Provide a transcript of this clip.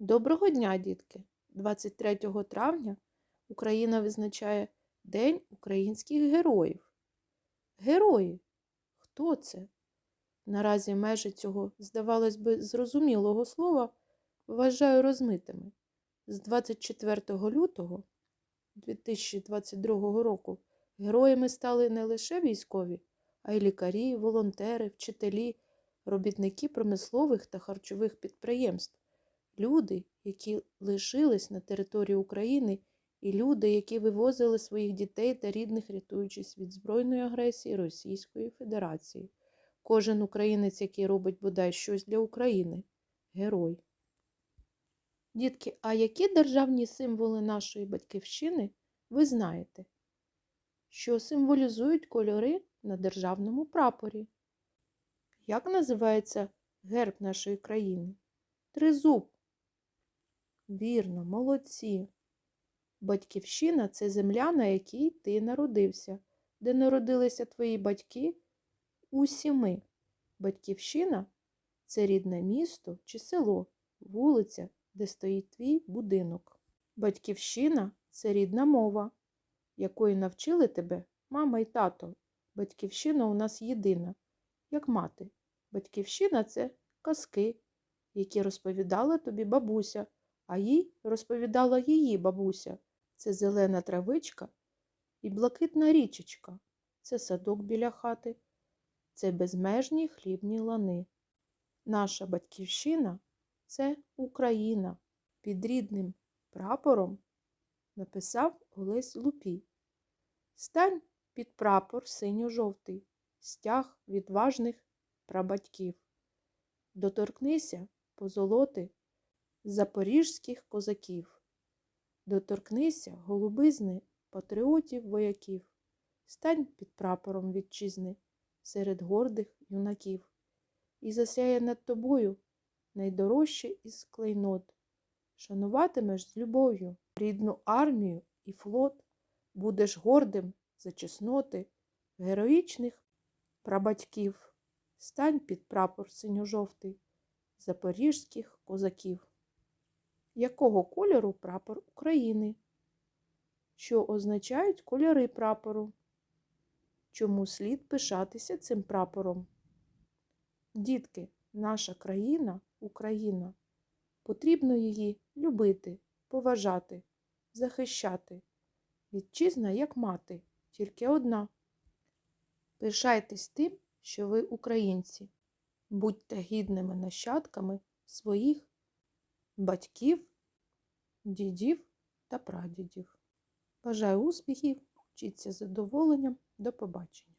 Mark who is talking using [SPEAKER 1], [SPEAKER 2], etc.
[SPEAKER 1] Доброго дня, дітки! 23 травня Україна визначає День українських героїв. Герої. Хто це? Наразі межі цього, здавалось би, зрозумілого слова вважаю розмитими. З 24 лютого 2022 року героями стали не лише військові, а й лікарі, волонтери, вчителі, робітники промислових та харчових підприємств. Люди, які лишились на території України, і люди, які вивозили своїх дітей та рідних, рятуючись від збройної агресії Російської Федерації. Кожен українець, який робить бодай щось для України герой. Дітки, а які державні символи нашої батьківщини ви знаєте? Що символізують кольори на державному прапорі? Як називається герб нашої країни? Тризуб. Вірно, молодці. Батьківщина це земля, на якій ти народився, де народилися твої батьки усі ми. Батьківщина це рідне місто чи село, вулиця, де стоїть твій будинок. Батьківщина це рідна мова, якої навчили тебе мама і тато. Батьківщина у нас єдина, як мати. Батьківщина це казки, які розповідала тобі бабуся, а їй розповідала її бабуся. Це зелена травичка і блакитна річечка. Це садок біля хати, це безмежні хлібні лани. Наша батьківщина це Україна. Під рідним прапором написав Олесь Лупій. Стань під прапор синьо-жовтий, стяг відважних прабатьків. Доторкнися позолоти запоріжських козаків. Доторкнися голубизни патріотів вояків. Стань під прапором вітчизни серед гордих юнаків. І засяє над тобою найдорожче із клейнот. Шануватимеш з любов'ю рідну армію і флот, будеш гордим за чесноти героїчних прабатьків. Стань під прапор синьо-жовтий запоріжських козаків. Якого кольору прапор України? Що означають кольори прапору? Чому слід пишатися цим прапором? Дітки, наша країна, Україна, потрібно її любити, поважати, захищати. Вітчизна, як мати, тільки одна. Пишайтесь тим, що ви українці. Будьте гідними нащадками своїх батьків, дідів та прадідів. Бажаю успіхів, вчіться задоволенням. До побачення!